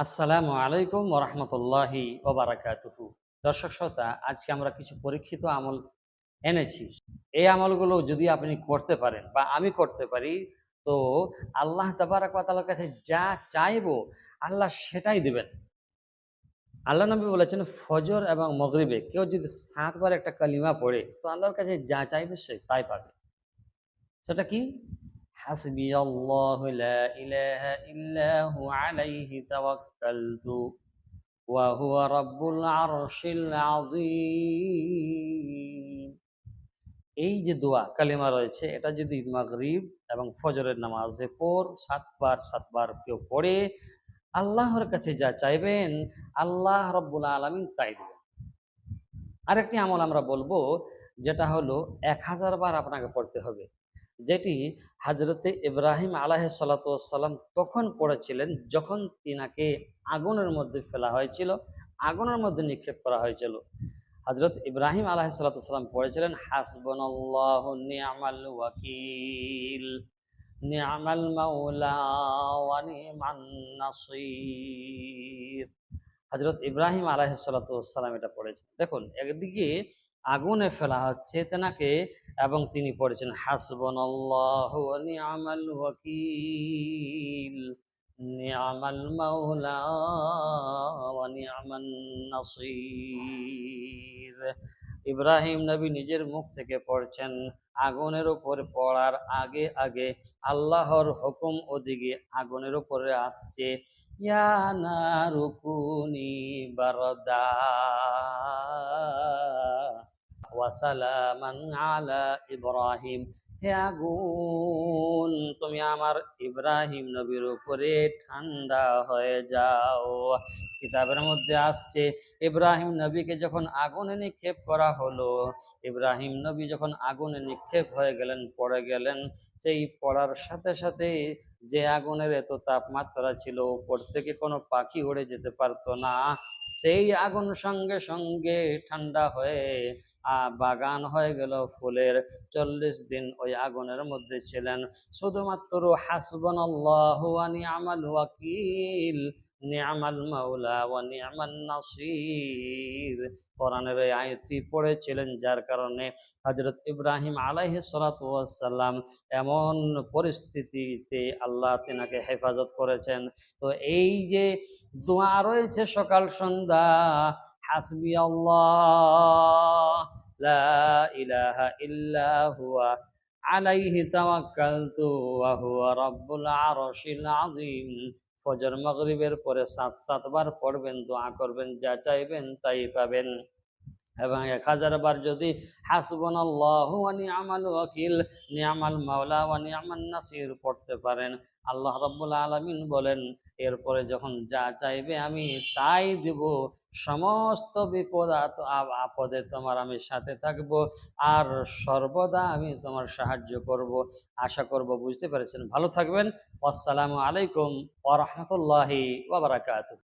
আসসালামু আলাইকুম ওরহমতুল্লাহি ওবারাকাতুহু দর্শক শ্রোতা, আজকে আমরা কিছু পরীক্ষিত আমল এনেছি। এই আমলগুলো যদি আপনি করতে পারেন বা আমি করতে পারি, তো আল্লাহ তাবারাক ওয়া তাআলার কাছে যা চাইব, আল্লাহ সেটাই দিবেন। আল্লাহ নবী বলেছেন, ফজর এবং মগরিবে কেউ যদি সাতবার একটা কালিমা পড়ে, তো আল্লাহর কাছে যা চাইবে সে তাই পাবে। সেটা কি? আল্লাহ লা ইলাহা ইল্লা হু আলাইহি তাওয়াক্কালতু ওয়া হুয়া রাব্বুল আরশিল আযীম। এই যে দোয়া, কালিমা রয়েছে, এটা যদি মাগরিব এবং ফজরের নামাজে পর সাতবার সাতবার কেউ পড়ে, আল্লাহর কাছে যা চাইবেন, আল্লাহ রব্বুল আলমিন তাই দেবেন। আরেকটি আমল আমরা বলব, যেটা হলো এক হাজার বার আপনাকে পড়তে হবে। যেটি হাজরতে ইব্রাহিম আলাহ সালাতাম তখন পড়েছিলেন যখন তিনাকে আগুনের মধ্যে ফেলা হয়েছিল, আগুনের মধ্যে নিক্ষেপ করা হয়েছিল। হজরত ইব্রাহিম আলাহ সালাতাম পড়েছিলেন হাসবন নিয়ামাল ওয়াকিল হজরত ইব্রাহিম আলাহ সালাতাম এটা পড়েছেন দেখুন, একদিকে আগুনে ফেলা হচ্ছে তেনাকে এবং তিনি পড়েছেন হাসবন নিয়ামাল ওয়াকিল, নিয়ামাল মাওলা নিয়ামান নাসির। ইব্রাহিম নবী নিজের মুখ থেকে পড়ছেন, আগুনের উপর পড়ার আগে আগে আল্লাহর হুকুম ওদিকে আগুনের উপরে আসছে, ইয়া নারুকুনি বারদা। ওয়াসালামান আলা ইব্রাহিম। হে আগুন, তুমি আমার ইব্রাহিম নবীর উপরে ঠান্ডা হয়ে যাও। কিতাবের মধ্যে আসছে, ইব্রাহিম নবীকে যখন আগুনে নিক্ষেপ করা হলো, ইব্রাহিম নবী যখন আগুনে নিক্ষেপ হয়ে গেলেন, পড়ে গেলেন, সেই পড়ার সাথে সাথে যে আগুনের এত তাপমাত্রা ছিল, উপর থেকে কোনো পাখি উড়ে যেতে পারত না। সেই আগুন সঙ্গে সঙ্গে ঠান্ডা হয়ে বাগান হয়ে গেল ফুলের। চল্লিশ দিন ওই আগুনের মধ্যে ছিলেন। শুধুমাত্র হাসবন আল্লাহ আমাল ওয়াকিল। নিয়ামাল মাওলা ওয়া নিয়ামান নাসির। কোরআনের এই আয়াতটি পড়েছিলেন যার কারণে হযরত ইব্রাহিম আলাইহি সালাম এমন পরিস্থিতিতে আল্লাহ তিনাকে হেফাজত করেছেন। তো এই যে দোয়া রয়েছে সকাল, সন্ধ্যা, হাসবি আল্লাহ, লা ইলাহা ইল্লা হুয়া, আলাইহি তাওয়াক্কালতু ওয়া হুয়া রাব্বুল আরশিল আযীম। ফজর মগরিবের পরে সাত সাতবার পড়বেন দোয়া করবেন যা চাইবেন তাই পাবেন। এবং এক হাজার বার যদি হাসবন আল্লাহ নিয়ামাল মাওলা ওয়া নিয়ামান নাসির পড়তে পারেন। আল্লাহ রাব্বুল আলামিন বলেন, এরপরে যখন যা চাইবে আমি তাই দেব। সমস্ত বিপদ আপদে তোমার আমি সাথে থাকব আর সর্বদা আমি তোমার সাহায্য করব। আশা করব বুঝতে পেরেছেন। ভালো থাকবেন। আসসালামু আলাইকুম ওয়া রাহমাতুল্লাহি ওয়া বারাকাতুহু।